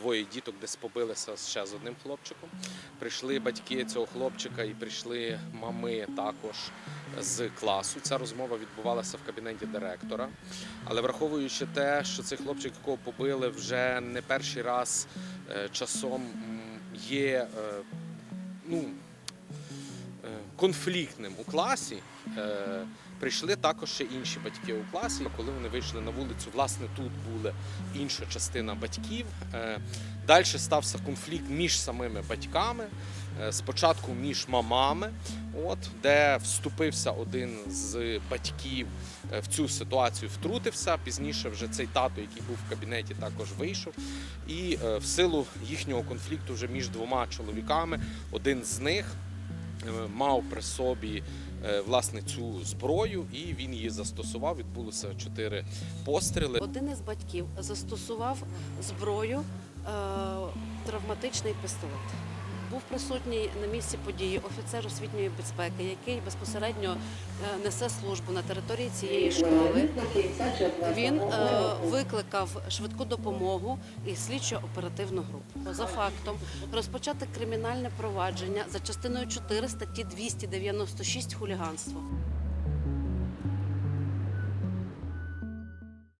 двоє діток десь побилися ще з одним хлопчиком. Прийшли батьки цього хлопчика і прийшли мами також з класу. Ця розмова відбувалася в кабінеті директора. Але враховуючи те, що цей хлопчик, якого побили, вже не перший раз е, часом є е, ну, конфліктним у класі. е, Прийшли також ще інші батьки у класі. Коли вони вийшли на вулицю, власне, тут була інша частина батьків. Е, Далі стався конфлікт між самими батьками. Е, Спочатку між мамами, от де вступився один з батьків е, в цю ситуацію, втрутився. Пізніше вже цей тато, який був в кабінеті, також вийшов. І е, в силу їхнього конфлікту вже між двома чоловіками, один з них мав при собі е, власне цю зброю, і він її застосував. Відбулося чотири постріли. Один із батьків застосував зброю е, травматичний пістолет. Був присутній на місці події офіцер освітньої безпеки, який безпосередньо е, несе службу на території цієї школи. Він е, викликав швидку допомогу і слідчо-оперативну групу. За фактом розпочати кримінальне провадження за частиною 4 статті 296 хуліганство.